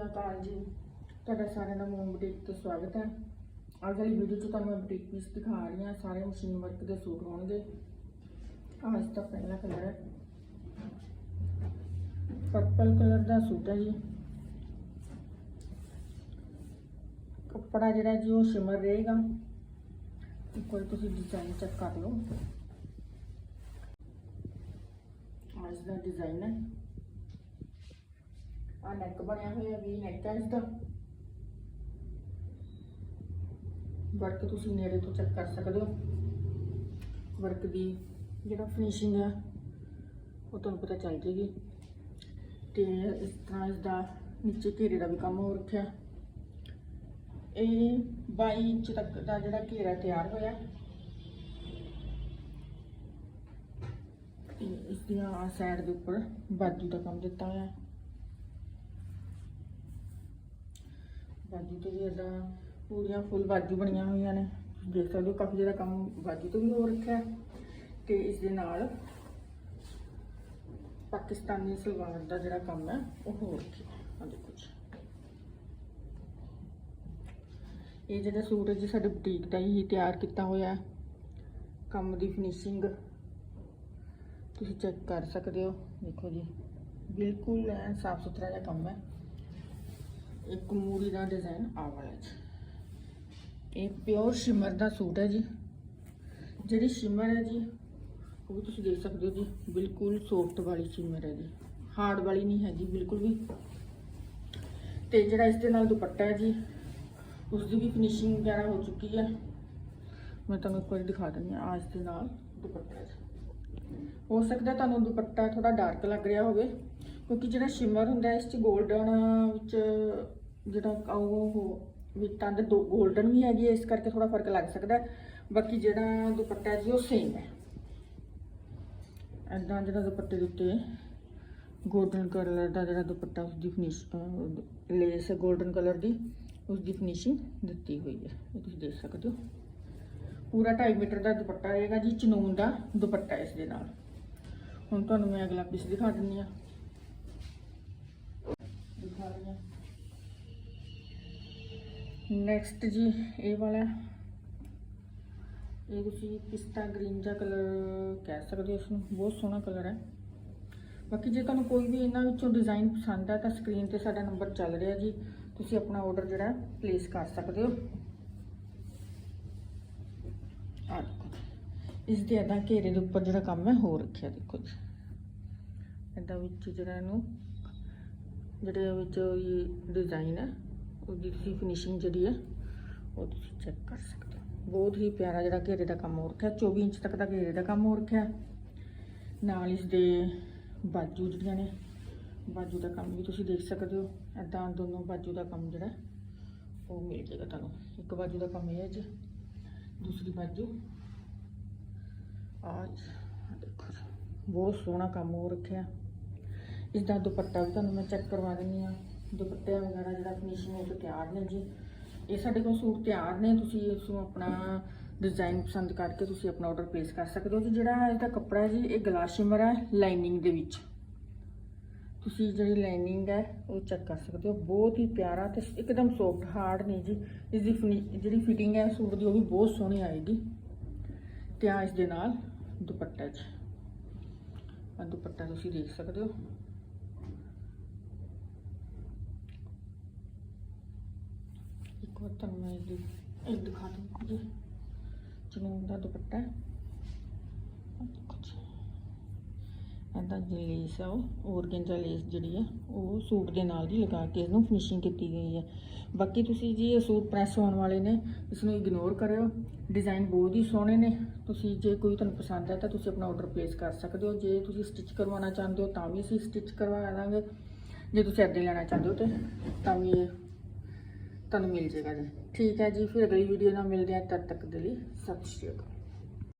ਸ਼੍ਰੀ ਅਕਾਲ ਜੀ ਤੁਹਾਡਾ ਸਾਰਿਆਂ ਦਾ ਮੋਮ ਬੁਟੀਕ ਤੇ ਸਵਾਗਤ ਹੈ। ਅੱਜ ਵਾਲੀ ਵੀਡੀਓ 'ਚ ਤੁਹਾਨੂੰ ਮੈਂ ਬੁਟੀਕ ਪੀਸ ਦਿਖਾ ਰਹੀ ਹਾਂ, ਸਾਰੇ ਮਸ਼ੀਨ ਵਰਕ ਦੇ ਸੂਟ ਹੋਣਗੇ। ਆਹ ਇਸ ਪਹਿਲਾ ਕਲਰ ਹੈ। ਪਰਪਲ ਕਲਰ ਦਾ ਸੂਟ ਹੈ ਜੀ। ਕੱਪੜਾ ਜਿਹੜਾ ਜੀ ਉਹ ਸ਼ਿਮਰ ਰਹੇਗਾ। ਇੱਕ ਵਾਰ ਤੁਸੀਂ ਡਿਜ਼ਾਈਨ ਚੈੱਕ ਕਰ ਲਓ। ਅੱਜ ਦਾ ਡਿਜ਼ਾਈਨ ਹੈ। ਆ ਨੈਕ ਬਣਿਆ ਹੋਇਆ ਵੀ ਨੈਕ ਹੈ ਇਸਦਾ। ਵਰਕ ਤੁਸੀਂ ਨੇੜੇ ਤੋਂ ਚੈੱਕ ਕਰ ਸਕਦੇ ਹੋ। ਵਰਕ ਦੀ ਜਿਹੜਾ ਫਿਨਿਸ਼ਿੰਗ ਹੈ, ਉਹ ਤੁਹਾਨੂੰ ਪਤਾ ਚੱਲ ਜੇਗੀ ਤੇ ਇਸ ਤਰ੍ਹਾਂ ਇਸ ਦਾ ਨੀਚੇ ਘੇਰੇ ਦਾ ਵੀ ਕੰਮ ਹੋ ਰੱਖਿਆ। ਇਹ 22 ਇੰਚ ਤੱਕ ਦਾ ਜਿਹੜਾ ਘੇਰਾ ਤਿਆਰ ਹੋਇਆ। ਤੇ ਇਸ ਦੀਆਂ ਸਾਈਡ ਦੇ ਉੱਪਰ ਬਾਜੂ ਦਾ ਕੰਮ ਦਿੱਤਾ ਹੋਇਆ ਹੈ ਬਾਜੂ ਤੋਂ ਵੀ ਇਹਦਾ ਪੂਰੀਆਂ ਫੁੱਲ ਬਾਜੂ ਬਣੀਆਂ ਹੋਈਆਂ ਨੇ। ਦੇਖ ਸਕਦੇ ਹੋ ਕਾਫੀ ਜ਼ਿਆਦਾ ਕੰਮ ਬਾਜੂ ਤੋਂ ਵੀ ਹੋ ਰੱਖਿਆ ਹੈ ਤੇ ਇਸ ਦੇ ਨਾਲ ਪਾਕਿਸਤਾਨੀ ਸਲਵਾਰ ਦਾ ਜਿਹੜਾ ਕੰਮ ਹੈ, ਉਹ ਹੋ ਰੱਖਿਆ ਆ ਦੇਖੋ ਜੀ। ਇਹ ਜਿਹੜਾ ਸੂਟ ਹੈ ਜੀ, ਸਾਡੇ ਬੁਟੀਕ ਦਾ ਹੀ ਤਿਆਰ ਕੀਤਾ ਹੋਇਆ ਕੰਮ ਦੀ ਫਿਨਿਸ਼ਿੰਗ ਤੁਸੀਂ ਚੈੱਕ ਕਰ ਸਕਦੇ ਹੋ। ਦੇਖੋ ਜੀ, ਬਿਲਕੁਲ ਐਨ ਸਾਫ਼ ਸੁਥਰਾ ਜਿਹਾ ਕੰਮ ਹੈ। ਇੱਕ ਮੂਰੀ ਦਾ ਡਿਜ਼ਾਈਨ ਆ ਵਾਲਾ ਜੀ। ਇਹ ਪਿਓਰ ਸ਼ਿਮਰ ਦਾ ਸੂਟ ਹੈ ਜੀ। ਜਿਹੜੀ ਸ਼ਿਮਰ ਹੈ ਜੀ, ਉਹ ਵੀ ਤੁਸੀਂ ਦੇਖ ਸਕਦੇ ਹੋ ਜੀ, ਬਿਲਕੁਲ ਸੌਫਟ ਵਾਲੀ ਸ਼ਿਮਰ ਹੈ ਜੀ। ਹਾਰਡ ਵਾਲੀ ਨਹੀਂ ਹੈਗੀ, ਬਿਲਕੁਲ ਵੀ। ਤੇ ਜਿਹੜਾ ਇਸ ਦੇ ਨਾਲ ਦੁਪੱਟਾ ਹੈ ਜੀ ਉਸ ਦੀ ਵੀ ਫਿਨਿਸ਼ਿੰਗ ਵਗੈਰਾ ਹੋ ਚੁੱਕੀ ਹੈ। ਮੈਂ ਤੁਹਾਨੂੰ ਇੱਕ ਵਾਰੀ ਦਿਖਾ ਦਿੰਦੀ ਹਾਂ ਆ ਇਸ ਦੇ ਨਾਲ ਦੁਪੱਟਾ ਜੀ। ਹੋ ਸਕਦਾ ਤੁਹਾਨੂੰ ਦੁਪੱਟਾ ਥੋੜਾ ਡਾਰਕ ਲੱਗ ਰਿਹਾ ਹੋਵੇ, ਕਿਉਂਕਿ ਜਿਹੜਾ ਸ਼ਿਮਰ ਹੁੰਦਾ ਇਸ 'ਚ 골ਡਨ ਵਿੱਚ ਜਿਹੜਾ ਕ- ਉਹ ਵਿਟਾਂ ਦੇ ਦੋ 골ਡਨ ਵੀ ਹੈਗੀ ਹੈ ਇਸ ਕਰਕੇ ਥੋੜਾ ਫ਼ਰਕ ਲੱਗ ਸਕਦਾ ਬਾਕੀ ਜਿਹੜਾ ਦੁਪੱਟਾ ਜੀ, ਉਹ ਸੇਮ ਹੈ। ਐਦਾਂ ਜਿਹੜਾ ਦੁਪੱਟੇ ਦੇ ਉੱਤੇ ਗੋਲਡਨ ਕਲਰ ਦਾ ਜਿਹੜਾ ਦੁਪੱਟਾ ਉਸ ਦੀ ਫਿਨਿਸ਼ ਲੇਸ ਗੋਲਡਨ ਕਲਰ ਦੀ ਉਸ ਦੀ ਫਿਨਿਸ਼ਿੰਗ ਦਿੱਤੀ ਹੋਈ ਹੈ। ਇਹ ਤੁਸੀਂ ਦੇਖ ਸਕਦੇ ਹੋ। ਪੂਰਾ 2.5 ਮੀਟਰ ਦਾ ਦੁਪੱਟਾ ਰਹੇਗਾ ਜੀ ਚਨੂਨ ਦਾ ਦੁਪੱਟਾ ਇਸ ਦੇ ਨਾਲ। ਹੁਣ ਤੁਹਾਨੂੰ ਮੈਂ ਅਗਲਾ ਪੀਸ ਦਿਖਾ ਦਿੰਦੀ ਹਾਂ। ਨੈਕਸਟ ਜੀ, ਇਹ ਵਾਲਾ ਇਹ ਤੁਸੀਂ ਪਿਸਤਾ ਗ੍ਰੀਨ ਜਿਹਾ ਕਲਰ ਕਹਿ ਸਕਦੇ ਹੋ ਇਸ ਨੂੰ। ਬਹੁਤ ਸੋਹਣਾ ਕਲਰ ਹੈ। ਬਾਕੀ ਜੇ ਤੁਹਾਨੂੰ ਕੋਈ ਵੀ ਇਹਨਾਂ ਵਿੱਚੋਂ ਡਿਜ਼ਾਈਨ ਪਸੰਦ ਹੈ, ਤਾਂ ਸਕਰੀਨ ਤੇ ਸਾਡਾ ਨੰਬਰ ਚੱਲ ਰਿਹਾ ਜੀ। ਤੁਸੀਂ ਆਪਣਾ ਆਰਡਰ ਜਿਹੜਾ ਪਲੇਸ ਕਰ ਸਕਦੇ ਹੋ। ਆ ਦੇਖੋ ਇਸ ਦੇ ਇਦਾਂ ਘੇਰੇ ਦੇ ਉੱਪਰ ਜਿਹੜਾ ਕੰਮ ਹੈ ਹੋ ਰੱਖਿਆ ਦੇਖੋ ਜੀ। ਇਦਾਂ ਵਿੱਚ ਜਿਹੜਾ ਇਹਨੂੰ, ਜਿਹੜੇ ਵਿੱਚ ਇਹ ਡਿਜ਼ਾਈਨ ਹੈ ਉਹਦੀ ਤੁਸੀਂ ਫਿਨਿਸ਼ਿੰਗ ਜਿਹੜੀ ਹੈ ਉਹ ਤੁਸੀਂ ਚੈੱਕ ਕਰ ਸਕਦੇ ਹੋ। ਬਹੁਤ ਹੀ ਪਿਆਰਾ ਜਿਹੜਾ ਘੇਰੇ ਦਾ ਕੰਮ ਹੋ ਰੱਖਿਆ 24 ਇੰਚ ਤੱਕ ਦਾ ਘੇਰੇ ਦਾ ਕੰਮ ਹੋ ਰੱਖਿਆ। ਨਾਲ ਇਸ ਦੇ ਬਾਜੂ ਜਿਹੜੀਆਂ ਨੇ ਬਾਜੂ ਦਾ ਕੰਮ ਵੀ ਤੁਸੀਂ ਦੇਖ ਸਕਦੇ ਹੋ। ਐਦਾਂ ਦੋਨੋਂ ਬਾਜੂ ਦਾ ਕੰਮ ਜਿਹੜਾ ਉਹ ਮਿਲ ਜਾਏਗਾ ਤੁਹਾਨੂੰ। ਇੱਕ ਬਾਜੂ ਦਾ ਕੰਮ ਇਹ ਹੈ ਜੀ ਦੂਸਰੀ ਬਾਜੂ। ਆ ਦੇਖੋ ਜੀ, ਬਹੁਤ ਸੋਹਣਾ ਕੰਮ ਹੋ ਰੱਖਿਆ। ਇਸ ਦਾ ਦੁਪੱਟਾ ਵੀ ਤੁਹਾਨੂੰ ਮੈਂ ਚੈੱਕ ਕਰਵਾ ਦਿੰਦੀ ਆ ਦੁਪੱਟੇ ਵਗੈਰਾ ਜਿਹੜਾ ਫਿਨਿਸ਼ਿੰਗ ਉਹ ਤਿਆਰ ਨੇ ਜੀ। ਇਹ ਸਾਡੇ ਕੋਲ ਸੂਟ ਤਿਆਰ ਨੇ, ਤੁਸੀਂ ਇਸ ਨੂੰ ਆਪਣਾ ਡਿਜ਼ਾਈਨ ਪਸੰਦ ਕਰਕੇ ਤੁਸੀਂ ਆਪਣਾ ਆਰਡਰ ਪਲੇਸ ਕਰ ਸਕਦੇ ਹੋ। ਤੇ ਜਿਹੜਾ ਇਹਦਾ ਕੱਪੜਾ ਹੈ ਜੀ, ਇਹ ਗਲਾਸ਼ਿਮਰ ਹੈ ਲਾਈਨਿੰਗ ਦੇ ਵਿੱਚ। ਤੁਸੀਂ ਜਿਹੜੀ ਲਾਈਨਿੰਗ ਹੈ, ਉਹ ਚੈੱਕ ਕਰ ਸਕਦੇ ਹੋ। ਬਹੁਤ ਹੀ ਪਿਆਰਾ ਤੇ ਇੱਕਦਮ ਸੌਫਟ ਹਾਰਡ ਨਹੀਂ ਜੀ। ਇਸ ਦੀ ਜਿਹੜੀ ਫਿਟਿੰਗ ਹੈ, ਸੂਟ ਦੀ, ਉਹ ਵੀ ਬਹੁਤ ਸੋਹਣੀ ਆਏਗੀ। ਤੇ ਆ ਇਸ ਦੇ ਨਾਲ ਦੁਪੱਟਾ ਜੀ। ਆ ਦੁਪੱਟਾ ਤੁਸੀਂ ਦੇਖ ਸਕਦੇ ਹੋ। ਇੱਕ ਤੁਹਾਨੂੰ ਮੈਂ ਇਹਦੀ ਇਹ ਦਿਖਾ ਦੂੰ ਜੀ ਦਾ ਦੁਪੱਟਾ। ਹੈ ਇਹਦਾ ਜਿਹੜੀ ਲੇਸ ਆ ਉਹ ਔਰਗੈਂਜਾ ਲੇਸ ਜਿਹੜੀ ਹੈ ਉਹ ਸੂਟ ਦੇ ਨਾਲ ਦੀ ਲਗਾ ਕੇ ਇਹਨੂੰ ਫਿਨਿਸ਼ਿੰਗ ਕੀਤੀ ਗਈ ਹੈ ਬਾਕੀ ਤੁਸੀਂ ਜੀ ਇਹ ਸੂਟ ਪ੍ਰੈਸ ਹੋਣ ਵਾਲੇ ਨੇ ਇਸ ਨੂੰ ਇਗਨੋਰ ਕਰਿਓ। ਡਿਜ਼ਾਈਨ ਬਹੁਤ ਹੀ ਸੋਹਣੇ ਨੇ। ਤੁਸੀਂ ਜੇ ਕੋਈ ਤੁਹਾਨੂੰ ਪਸੰਦ ਹੈ ਤਾਂ ਤੁਸੀਂ ਆਪਣਾ ਆਰਡਰ ਪਲੇਸ ਕਰ ਸਕਦੇ ਹੋ। ਜੇ ਤੁਸੀਂ ਸਟਿਚ ਕਰਵਾਉਣਾ ਚਾਹੁੰਦੇ ਹੋ ਤਾਂ ਵੀ ਅਸੀਂ ਸਟਿਚ ਕਰਵਾ ਦਾਂਗੇ। ਜੇ ਤੁਸੀਂ ਇੱਦਾਂ ਹੀ ਲੈਣਾ ਚਾਹੁੰਦੇ ਹੋ ਤੇ ਤਾਂ ਵੀ ਇਹ ਤੁਹਾਨੂੰ ਮਿਲ ਜਾਏਗਾ ਜੀ। ਠੀਕ ਹੈ ਜੀ, ਫਿਰ ਅਗਲੀ ਵੀਡੀਓ ਨਾਲ ਮਿਲਦੇ ਹਾਂ, ਤਦ ਤੱਕ ਦੇ ਲਈ ਸਤਿ ਸ਼੍ਰੀ ਅਕਾਲ।